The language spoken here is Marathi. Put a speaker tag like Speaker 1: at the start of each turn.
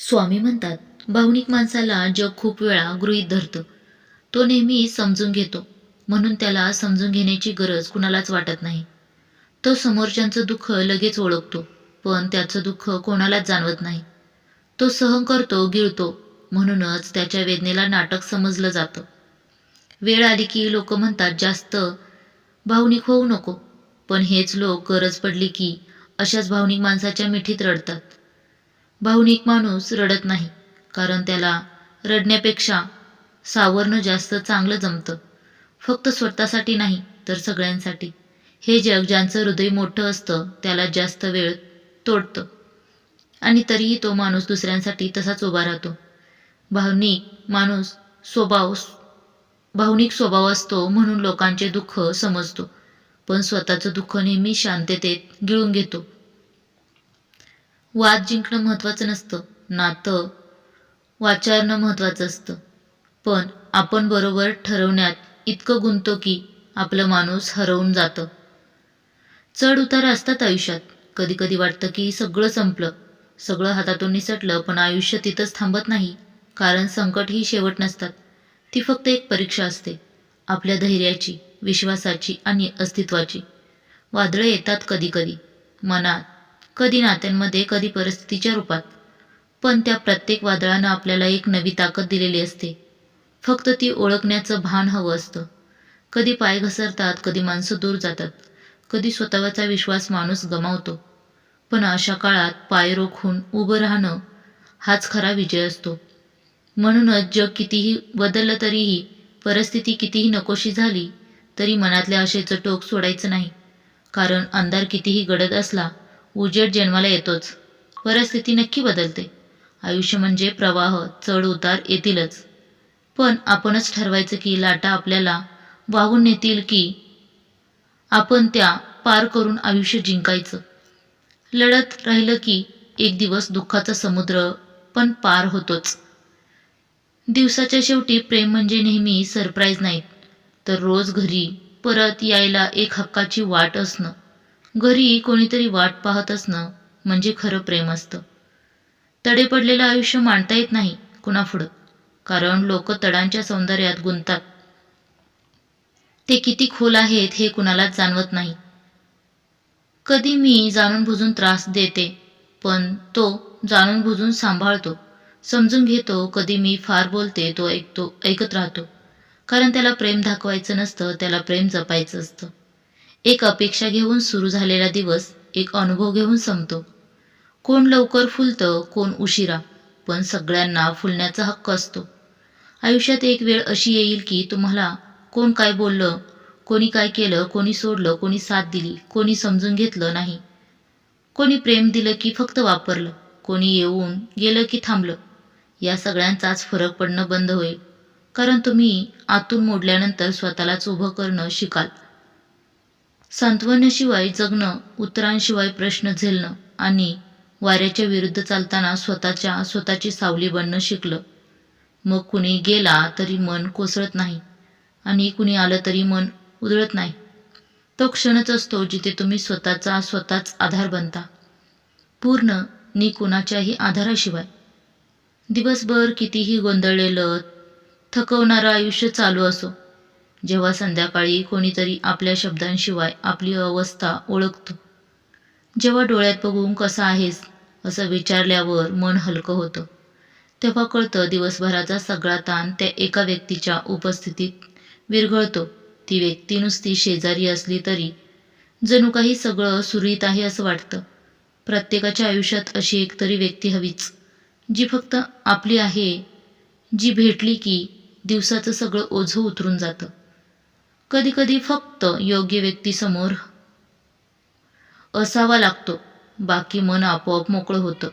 Speaker 1: स्वामी म्हणतात भावनिक माणसाला जग खूप वेळा गृहीत धरतं. तो नेहमी समजून घेतो. म्हणून त्याला समजून घेण्याची गरज कुणालाच वाटत नाही. तो समोरच्यांचं दुःख लगेच ओळखतो पण त्याचं दुःख कोणालाच जाणवत नाही. तो सहन करतो गिळतो म्हणूनच त्याच्या वेदनेला नाटक समजलं जातं. वेळ आली की लोक म्हणतात जास्त भावनिक होऊ नको. पण हेच लोक गरज पडली की अशाच भावनिक माणसाच्या मिठीत रडतात. भावनिक माणूस रडत नाही कारण त्याला रडण्यापेक्षा सावरणं जास्त चांगलं जमतं. फक्त स्वतःसाठी नाही तर सगळ्यांसाठी. हे जग ज्यांचं हृदय मोठं असतं त्याला जास्त वेळ तोडतं. आणि तरीही तो माणूस दुसऱ्यांसाठी तसाच उभा राहतो. भावनिक माणूस स्वभाव भावनिक स्वभाव असतो म्हणून लोकांचे दुःख समजतो. पण स्वतःचं दुःख नेहमी शांततेत गिळून घेतो. वाद जिंकणं महत्त्वाचं नसतं. नातं वाचारणं महत्त्वाचं असतं. पण आपण बरोबर ठरवण्यात इतकं गुंतो की आपलं माणूस हरवून जातं. चढ उतार असतात आयुष्यात. कधी कधी वाटतं की सगळं संपलं. सगळं हातातून निसटलं पण आयुष्य तिथंच थांबत नाही. कारण संकट ही शेवट नसतात. ती फक्त एक परीक्षा असते. आपल्या धैर्याची विश्वासाची आणि अस्तित्वाची. वादळं येतात कधीकधी. मनात कधी नात्यांमध्ये कधी परिस्थितीच्या रूपात. पण त्या प्रत्येक वादळानं आपल्याला एक नवी ताकद दिलेली असते. फक्त ती ओळखण्याचं भान हवं असतं. कधी पाय घसरतात कधी माणसं दूर जातात. कधी स्वतःचा विश्वास माणूस गमावतो. पण अशा काळात पाय रोखून उभं राहणं हाच खरा विजय असतो. म्हणूनच जग कितीही बदललं तरीही परिस्थिती कितीही नकोशी झाली तरी मनातल्या आशेचं टोक सोडायचं नाही. कारण अंधार कितीही गडद असला उजेड जन्माला येतोच. परिस्थिती नक्की बदलते. आयुष्य म्हणजे प्रवाह चढ उतार येतीलच. पण आपणच ठरवायचं की लाटा आपल्याला वाहून नेतील की आपण त्या पार करून आयुष्य जिंकायचं. लढत राहिलं की एक दिवस दुःखाचा समुद्र पण पार होतोच. दिवसाच्या शेवटी प्रेम म्हणजे नेहमी सरप्राईज नाहीत तर रोज घरी परत यायला एक हक्काची वाट असणं. घरी कोणीतरी वाट पाहत असणं म्हणजे खरं प्रेम असतं. तडे पडलेलं आयुष्य मांडता येत नाही कुणापुढं कारण लोक तडांच्या सौंदर्यात गुंतात ते किती खोल आहेत हे कुणालाच जाणवत नाही. कधी मी जाणून बुजून त्रास देते पण तो जाणून बुजून सांभाळतो. समजून घेतो कधी मी फार बोलते तो ऐकतो ऐकत राहतो. कारण त्याला प्रेम दाखवायचं नसतं त्याला प्रेम जपायचं असतं. एक अपेक्षा घेऊन सुरू झालेला दिवस एक अनुभव घेऊन संपतो. कोण लवकर फुलतं कोण उशिरा पण सगळ्यांना फुलण्याचा हक्क असतो. आयुष्यात एक वेळ अशी येईल की तुम्हाला कोण काय बोललं कोणी काय केलं कोणी सोडलं कोणी साथ दिली कोणी समजून घेतलं नाही. कोणी प्रेम दिलं की फक्त वापरलं कोणी येऊन गेलं की थांबलं. या सगळ्यांचाच फरक पडणं बंद होईल. कारण तुम्ही आतून मोडल्यानंतर स्वतःलाच उभं करणं शिकाल. सांत्वनाशिवाय जगणं उत्तरांशिवाय प्रश्न झेलणं आणि वाऱ्याच्या विरुद्ध चालताना स्वतःच्या स्वतःची सावली बनणं शिकलं. मग कुणी गेला तरी मन कोसळत नाही आणि कुणी आलं तरी मन उधळत नाही. तो क्षणच असतो जिथे तुम्ही स्वतःचा स्वतःच आधार बनता. पूर्ण नि कुणाच्याही आधाराशिवाय. दिवसभर कितीही गोंधळलेलं थकवणारं आयुष्य चालू असो. जेव्हा संध्याकाळी कोणीतरी आपल्या शब्दांशिवाय आपली अवस्था ओळखतो. जेव्हा डोळ्यात बघून कसा आहेस? असं विचारल्यावर मन हलकं होतं. तेव्हा कळतं दिवसभराचा सगळा ताण त्या एका व्यक्तीच्या उपस्थितीत विरघळतो. ती व्यक्ती नुसती शेजारी असली तरी जणू काही सगळं सुरळीत आहे असं वाटतं. प्रत्येकाच्या आयुष्यात अशी एकतरी व्यक्ती हवीच जी फक्त आपली आहे जी भेटली की दिवसाचं सगळं ओझं उतरून जातं. कधीकधी फक्त योग्य व्यक्तीसमोर असावा लागतो. बाकी मन आपोआप मोकळं होतं.